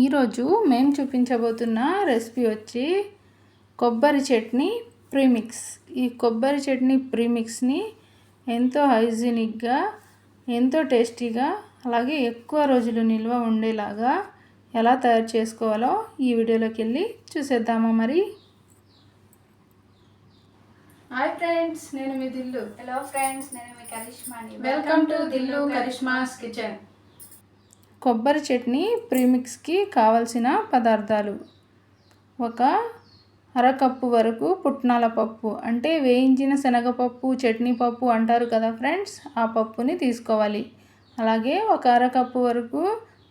ఈరోజు మేము చూపించబోతున్న రెసిపీ వచ్చి కొబ్బరి చట్నీ ప్రీమిక్స్. ఈ కొబ్బరి చట్నీ ప్రీమిక్స్ని ఎంతో హైజీనిక్గా ఎంతో టేస్టీగా అలాగే ఎక్కువ రోజులు నిల్వ ఉండేలాగా ఎలా తయారు చేసుకోవాలో ఈ వీడియోలోకి వెళ్ళి చూసేద్దామా మరి? హాయ్ ఫ్రెండ్స్ నేను మీ దిల్లు. హలో ఫ్రెండ్స్ నేను మీ కరిష్మాని. Welcome to Dillu Karishma's kitchen కొబ్బరి చట్నీ ప్రీమిక్స్కి కావలసిన పదార్థాలు. ఒక అరకప్పు వరకు పుట్నాల పప్పు అంటే వేయించిన శనగపప్పు చట్నీ పప్పు అంటారు కదా ఫ్రెండ్స్ ఆ పప్పుని తీసుకోవాలి. అలాగే ఒక అరకప్పు వరకు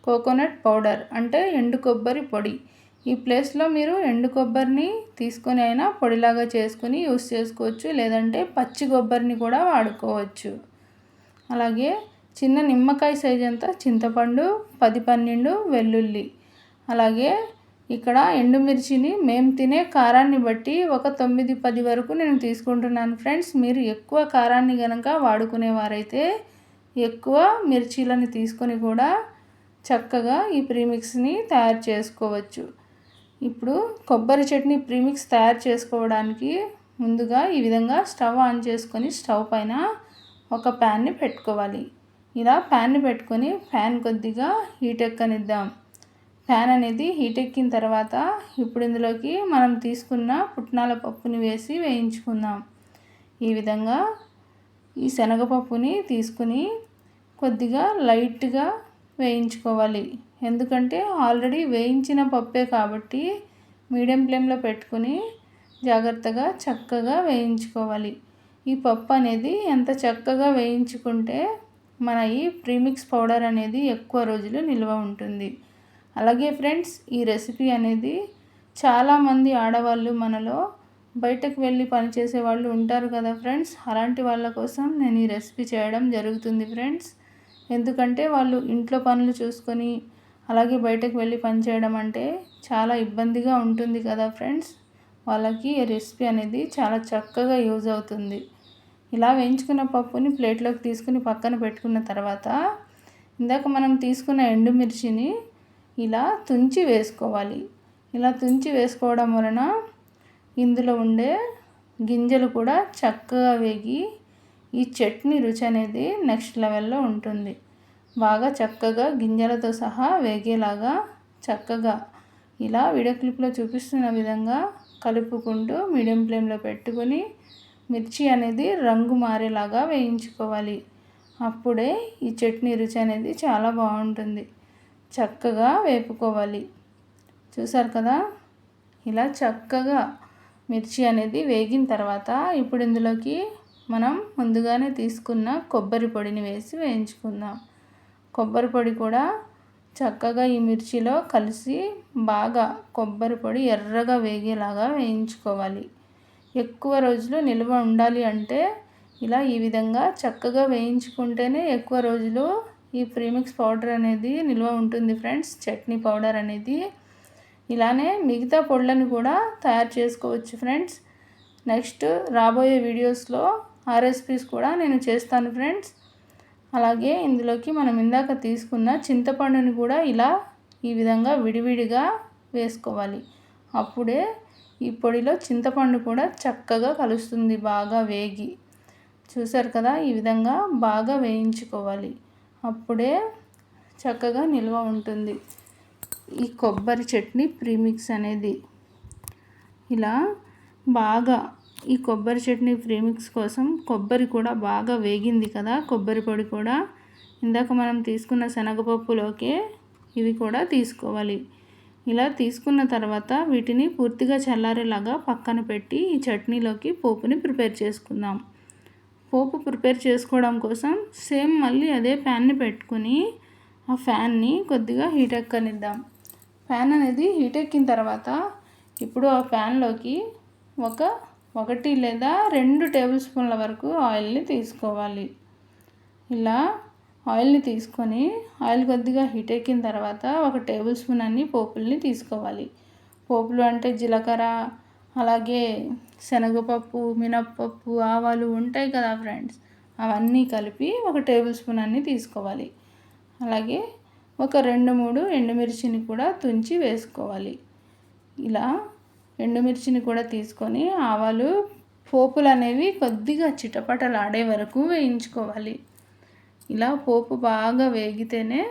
కోకోనట్ పౌడర్ అంటే ఎండు కొబ్బరి పొడి. ఈ ప్లేస్లో మీరు ఎండు కొబ్బరిని తీసుకొని అయినా పొడిలాగా చేసుకుని యూస్ చేసుకోవచ్చు లేదంటే పచ్చి కొబ్బరిని కూడా వాడుకోవచ్చు. అలాగే చిన్న నిమ్మకాయ సైజ్ అంతా చింతపండు పది పన్నెండు వెల్లుల్లి. అలాగే ఇక్కడ ఎండుమిర్చిని మేము తినే కారాన్ని బట్టి ఒక తొమ్మిది పది వరకు నేను తీసుకుంటున్నాను ఫ్రెండ్స్ మీరు ఎక్కువ కారాన్ని కనుక వాడుకునేవారైతే ఎక్కువ మిర్చీలను తీసుకొని కూడా చక్కగా ఈ ప్రీమిక్స్ని తయారు చేసుకోవచ్చు. ఇప్పుడు కొబ్బరి చట్నీ ప్రీమిక్స్ తయారు చేసుకోవడానికి ముందుగా ఈ విధంగా స్టవ్ ఆన్ చేసుకొని స్టవ్ పైన ఒక ప్యాన్ని పెట్టుకోవాలి. ఇలా ఫ్యాన్ని పెట్టుకొని ఫ్యాన్ కొద్దిగా హీట్ ఎక్కనిద్దాం. ఫ్యాన్ అనేది హీట్ ఎక్కిన తర్వాత ఇప్పుడు ఇందులోకి మనం తీసుకున్న పుట్నాల పప్పుని వేసి వేయించుకుందాం. ఈ విధంగా ఈ శనగపప్పుని తీసుకుని కొద్దిగా లైట్గా వేయించుకోవాలి. ఎందుకంటే ఆల్రెడీ వేయించిన పప్పే కాబట్టి మీడియం ఫ్లేమ్లో పెట్టుకుని జాగ్రత్తగా చక్కగా వేయించుకోవాలి. ఈ పప్పు అనేది ఎంత చక్కగా వేయించుకుంటే మన ఈ ప్రీమిక్స్ పౌడర్ అనేది ఎక్కువ రోజులు నిల్వ ఉంటుంది. అలాగే ఫ్రెండ్స్ ఈ రెసిపీ అనేది చాలామంది ఆడవాళ్ళు మనలో బయటకు వెళ్ళి పనిచేసే వాళ్ళు ఉంటారు కదా ఫ్రెండ్స్? అలాంటి వాళ్ళ కోసం నేను ఈ రెసిపీ చేయడం జరుగుతుంది ఫ్రెండ్స్. ఎందుకంటే వాళ్ళు ఇంట్లో పనులు చూసుకొని అలాగే బయటకు వెళ్ళి పనిచేయడం అంటే చాలా ఇబ్బందిగా ఉంటుంది కదా ఫ్రెండ్స్? వాళ్ళకి ఈ రెసిపీ అనేది చాలా చక్కగా యూజ్ అవుతుంది. ఇలా వేయించుకున్న పప్పుని ప్లేట్లోకి తీసుకుని పక్కన పెట్టుకున్న తర్వాత ఇందాక మనం తీసుకున్న ఎండుమిర్చిని ఇలా తుంచి వేసుకోవాలి. ఇలా తుంచి వేసుకోవడం వలన ఇందులో ఉండే గింజలు కూడా చక్కగా వేగి ఈ చట్నీ రుచి అనేది నెక్స్ట్ లెవెల్లో ఉంటుంది. బాగా చక్కగా గింజలతో సహా వేగేలాగా చక్కగా ఇలా వీడియో క్లిప్లో చూపిస్తున్న విధంగా కలుపుకుంటూ మీడియం ఫ్లేమ్లో పెట్టుకొని మిర్చి అనేది రంగు మారేలాగా వేయించుకోవాలి. అప్పుడే ఈ చట్నీ రుచి అనేది చాలా బాగుంటుంది. చక్కగా వేపుకోవాలి. చూసారు కదా? ఇలా చక్కగా మిర్చి అనేది వేగిన తర్వాత ఇప్పుడు ఇందులోకి మనం ముందుగానే తీసుకున్న కొబ్బరి పొడిని వేసి వేయించుకుందాం. కొబ్బరి పొడి కూడా చక్కగా ఈ మిర్చిలో కలిసి బాగా కొబ్బరి పొడి ఎర్రగా వేగేలాగా వేయించుకోవాలి. ఎక్కువ రోజులు నిల్వ ఉండాలి అంటే ఇలా ఈ విధంగా చక్కగా వేయించుకుంటేనే ఎక్కువ రోజులు ఈ ప్రీమిక్స్ పౌడర్ అనేది నిల్వ ఉంటుంది ఫ్రెండ్స్. చట్నీ పౌడర్ అనేది ఇలానే మిగతా పొడులను కూడా తయారు చేసుకోవచ్చు ఫ్రెండ్స్. నెక్స్ట్ రాబోయే వీడియోస్లో ఆ రెసిపీస్ కూడా నేను చేస్తాను ఫ్రెండ్స్. అలాగే ఇందులోకి మనం ఇందాక తీసుకున్న చింతపండుని కూడా ఇలా ఈ విధంగా విడివిడిగా వేసుకోవాలి. అప్పుడే ఈ పొడిలో చింతపండు కూడా చక్కగా కలుస్తుంది బాగా వేగి. చూసారు కదా ఈ విధంగా బాగా వేయించుకోవాలి. అప్పుడే చక్కగా నిల్వ ఉంటుంది. ఈ కొబ్బరి చట్నీ ప్రీమిక్స్ అనేది. ఇలా బాగా ఈ కొబ్బరి చట్నీ ప్రీమిక్స్ కోసం కొబ్బరి కూడా బాగా వేగింది కదా కొబ్బరి పొడి కూడా. ఇందాక మనం తీసుకున్న శనగపప్పులోకే ఇవి కూడా తీసుకోవాలి. ఇలా తీసుకున్న తర్వాత వీటిని పూర్తిగా చల్లారేలాగా పక్కన పెట్టి ఈ చట్నీలోకి పోపుని ప్రిపేర్ చేసుకుందాం. పోపు ప్రిపేర్ చేసుకోవడం కోసం సేమ్ మళ్ళీ అదే ప్యాన్ని పెట్టుకుని ఆ ఫ్యాన్ని కొద్దిగా హీట్ ఎక్కనిద్దాం. ఫ్యాన్ అనేది హీట్ ఎక్కిన తర్వాత ఇప్పుడు ఆ ఫ్యాన్లోకి ఒక ఒకటి లేదా రెండు టేబుల్ స్పూన్ల వరకు ఆయిల్ని తీసుకోవాలి. ఇలా ఆయిల్ని తీసుకొని ఆయిల్ కొద్దిగా హీట్ ఎక్కిన తర్వాత ఒక టేబుల్ స్పూన్ అన్ని పోపుల్ని తీసుకోవాలి. పోపులు అంటే జీలకర్ర అలాగే శనగపప్పు మినప్పప్పు ఆవాలు ఉంటాయి కదా ఫ్రెండ్స్ అవన్నీ కలిపి ఒక టేబుల్ స్పూన్ అన్ని తీసుకోవాలి. అలాగే ఒక రెండు మూడు ఎండుమిర్చిని కూడా తుంచి వేసుకోవాలి. ఇలా ఎండుమిర్చిని కూడా తీసుకొని ఆవాలు పోపులు అనేవి కొద్దిగా చిటపటలాడే వరకు వేయించుకోవాలి. ఇలా పోపు బాగా వేగితేనే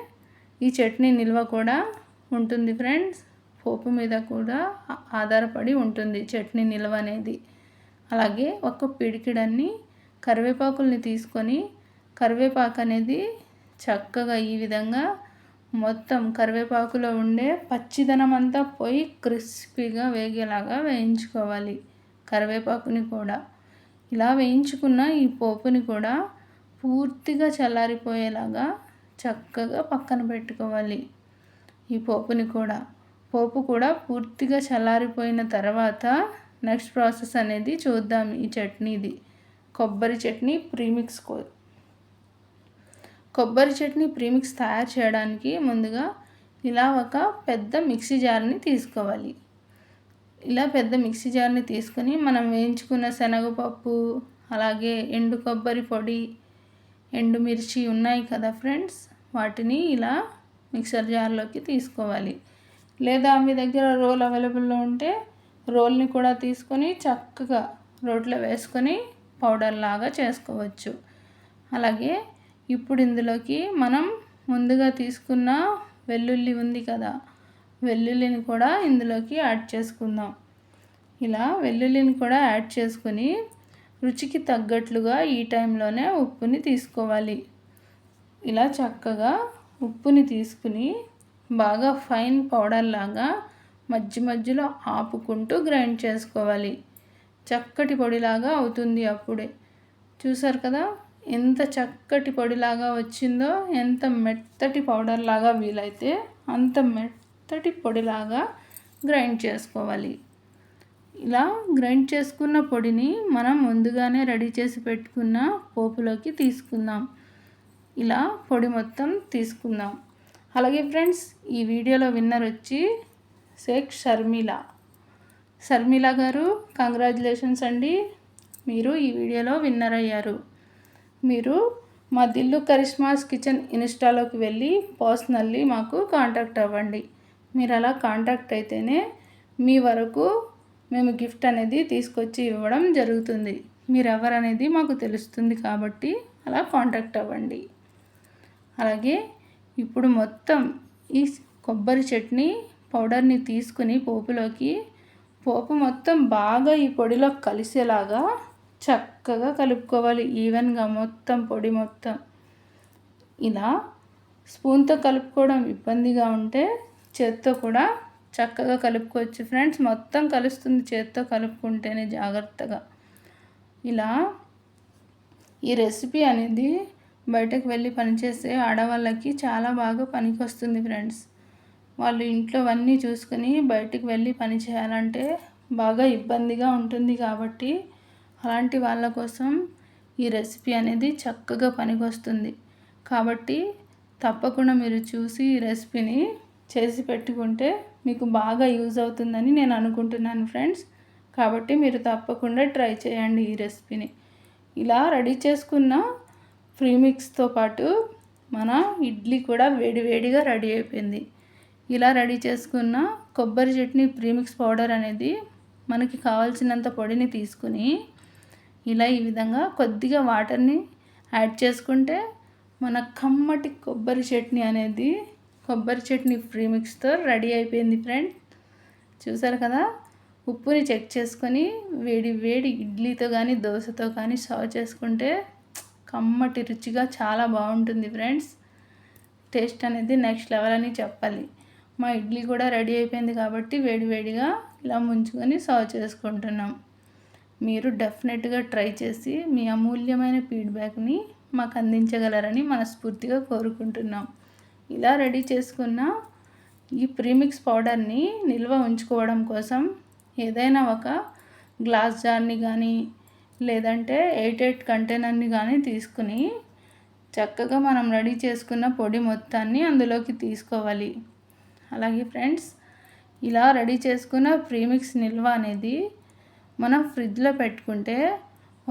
ఈ చట్నీ నిల్వ కూడా ఉంటుంది ఫ్రెండ్స్. పోపు మీద కూడా ఆధారపడి ఉంటుంది చట్నీ నిల్వ అనేది. అలాగే ఒక పిడికిడన్ని కరివేపాకుల్ని తీసుకొని కరివేపాకు అనేది చక్కగా ఈ విధంగా మొత్తం కరివేపాకులో ఉండే పచ్చిదనం అంతా పోయి క్రిస్పీగా వేగేలాగా వేయించుకోవాలి కరివేపాకుని కూడా. ఇలా వేయించుకున్న ఈ పోపుని కూడా పూర్తిగా చల్లారిపోయేలాగా చక్కగా పక్కన పెట్టుకోవాలి. ఈ పోపుని కూడా. పోపు కూడా పూర్తిగా చల్లారిపోయిన తర్వాత నెక్స్ట్ ప్రాసెస్ అనేది చూద్దాం ఈ చట్నీది. కొబ్బరి చట్నీ ప్రీమిక్స్ కో కొబ్బరి చట్నీ ప్రీమిక్స్ తయారు చేయడానికి ముందుగా ఇలా ఒక పెద్ద మిక్సీ జార్ని తీసుకోవాలి. ఇలా పెద్ద మిక్సీ జార్ని తీసుకొని మనం వేయించుకున్న శనగపప్పు అలాగే ఎండు కొబ్బరి పొడి ఎండుమిర్చి ఉన్నాయి కదా ఫ్రెండ్స్ వాటిని ఇలా మిక్సర్ జార్లోకి తీసుకోవాలి. లేదా మీ దగ్గర రోల్ అవైలబుల్లో ఉంటే రోల్ని కూడా తీసుకొని చక్కగా రోట్లో వేసుకొని పౌడర్ లాగా చేసుకోవచ్చు. అలాగే ఇప్పుడు ఇందులోకి మనం ముందుగా తీసుకున్న వెల్లుల్లి ఉంది కదా వెల్లుల్లిని కూడా ఇందులోకి యాడ్ చేసుకుందాం. ఇలా వెల్లుల్లిని కూడా యాడ్ చేసుకొని రుచికి తగ్గట్లుగా ఈ టైంలోనే ఉప్పుని తీసుకోవాలి. ఇలా చక్కగా ఉప్పుని తీసుకుని బాగా ఫైన్ పౌడర్ లాగా మధ్య మధ్యలో ఆపుకుంటూ గ్రైండ్ చేసుకోవాలి. చక్కటి పొడిలాగా అవుతుంది అప్పుడే. చూసారు కదా? ఎంత చక్కటి పొడిలాగా వచ్చిందో ఎంత మెత్తటి పౌడర్ లాగా వీలైతే అంత మెత్తటి పొడిలాగా గ్రైండ్ చేసుకోవాలి. ఇలా గ్రైండ్ చేసుకున్న పొడిని మనం ముందుగానే రెడీ చేసి పెట్టుకున్న పోపులోకి తీసుకుందాం. ఇలా పొడి మొత్తం తీసుకుందాం. అలాగే ఫ్రెండ్స్ ఈ వీడియోలో విన్నర్ వచ్చి షేక్ షర్మిల. షర్మిల గారు కంగ్రాచులేషన్స్ అండి మీరు ఈ వీడియోలో విన్నర్ అయ్యారు. మీరు మా దిల్లు కరిష్మాస్ కిచెన్ ఇన్స్టాలోకి వెళ్ళి పర్సనల్లీ మాకు కాంటాక్ట్ అవ్వండి. మీరు అలా కాంటాక్ట్ అయితేనే మీ వరకు మేము గిఫ్ట్ అనేది తీసుకొచ్చి ఇవ్వడం జరుగుతుంది. మీరు ఎవరనేది మాకు తెలుస్తుంది కాబట్టి అలా కాంటాక్ట్ అవ్వండి. అలాగే ఇప్పుడు మొత్తం ఈ కొబ్బరి చట్నీ పౌడర్ని తీసుకుని పోపులోకి పోపు మొత్తం బాగా ఈ పొడిలో కలిసేలాగా చక్కగా కలుపుకోవాలి. ఈవెన్గా మొత్తం పొడి మొత్తం. ఇలా స్పూన్తో కలుపుకోవడం ఇబ్బందిగా ఉంటే చేత్తో కూడా చక్కగా కలుపుకోవచ్చు. ఫ్రెండ్స్ మొత్తం కలుస్తుంది చేత్తో కలుపుకుంటేనే జాగ్రత్తగా. ఇలా ఈ రెసిపీ అనేది బయటకు వెళ్ళి పనిచేసే ఆడవాళ్ళకి చాలా బాగా పనికి వస్తుంది ఫ్రెండ్స్. వాళ్ళు ఇంట్లో అన్నీ చూసుకొని బయటికి వెళ్ళి పని చేయాలంటే బాగా ఇబ్బందిగా ఉంటుంది కాబట్టి అలాంటి వాళ్ళ కోసం ఈ రెసిపీ అనేది చక్కగా పనికొస్తుంది. కాబట్టి తప్పకుండా మీరు చూసి ఈ రెసిపీని చేసి పెట్టుకుంటే మీకు బాగా యూజ్ అవుతుందని నేను అనుకుంటున్నాను ఫ్రెండ్స్. కాబట్టి మీరు తప్పకుండా ట్రై చేయండి ఈ రెసిపీని. ఇలా రెడీ చేసుకున్న ప్రీమిక్స్తో పాటు మన ఇడ్లీ కూడా వేడివేడిగా రెడీ అయిపోయింది. ఇలా రెడీ చేసుకున్న కొబ్బరి చట్నీ ప్రీమిక్స్ పౌడర్ అనేది మనకి కావాల్సినంత పొడిని తీసుకుని ఇలా ఈ విధంగా కొద్దిగా వాటర్ని యాడ్ చేసుకుంటే మన కమ్మటి కొబ్బరి చట్నీ అనేది కొబ్బరి చట్నీ ఫ్రీ మిక్స్తో రెడీ అయిపోయింది ఫ్రెండ్. చూసారు కదా? ఉప్పుని చెక్ చేసుకొని వేడి వేడి ఇడ్లీతో కానీ దోశతో కానీ సర్వ్ చేసుకుంటే కమ్మటి రుచిగా చాలా బాగుంటుంది ఫ్రెండ్స్. టేస్ట్ అనేది నెక్స్ట్ లెవెల్ అని చెప్పాలి. మా ఇడ్లీ కూడా రెడీ అయిపోయింది కాబట్టి వేడివేడిగా ఇలా ముంచుకొని సర్వ్ చేసుకుంటున్నాం. మీరు డెఫినెట్గా ట్రై చేసి మీ అమూల్యమైన ఫీడ్బ్యాక్ని మాకు అందించగలరని మనస్ఫూర్తిగా కోరుకుంటున్నాం. ఇలా రెడీ చేసుకున్న ఈ ప్రీమిక్స్ పౌడర్ని నిల్వ ఉంచుకోవడం కోసం ఏదైనా ఒక గ్లాస్ జార్ని కానీ లేదంటే ఎయిట్ ఎయిట్ కంటైనర్ని కానీ తీసుకుని చక్కగా మనం రెడీ చేసుకున్న పొడి మొత్తాన్ని అందులోకి తీసుకోవాలి. అలాగే ఫ్రెండ్స్ ఇలా రెడీ చేసుకున్న ప్రీమిక్స్ నిల్వ అనేది మనం ఫ్రిడ్జ్లో పెట్టుకుంటే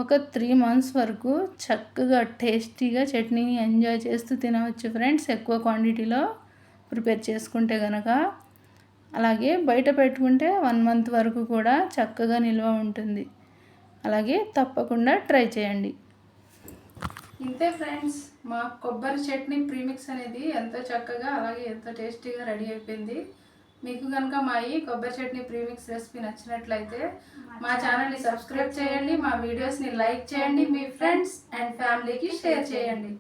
ఒక త్రీ మంత్స్ వరకు చక్కగా టేస్టీగా చట్నీని ఎంజాయ్ చేస్తూ తినవచ్చు ఫ్రెండ్స్ ఎక్కువ క్వాంటిటీలో ప్రిపేర్ చేసుకుంటే కనుక అలాగే బయట పెట్టుకుంటే వన్ మంత్ వరకు కూడా చక్కగా నిల్వ ఉంటుంది. అలాగే తప్పకుండా ట్రై చేయండి. ఇంతే ఫ్రెండ్స్ మా కొబ్బరి చట్నీ ప్రీమిక్స్ అనేది ఎంతో చక్కగా అలాగే ఎంతో టేస్టీగా రెడీ అయిపోయింది. మీకు కనుక మా ఈ కొబ్బరి చట్నీ ప్రీమిక్స్ రెసిపీ నచ్చినట్లయితే మా ఛానల్ని సబ్స్క్రైబ్ చేయండి మా వీడియోస్ని లైక్ చేయండి మీ ఫ్రెండ్స్ అండ్ ఫ్యామిలీకి షేర్ చేయండి.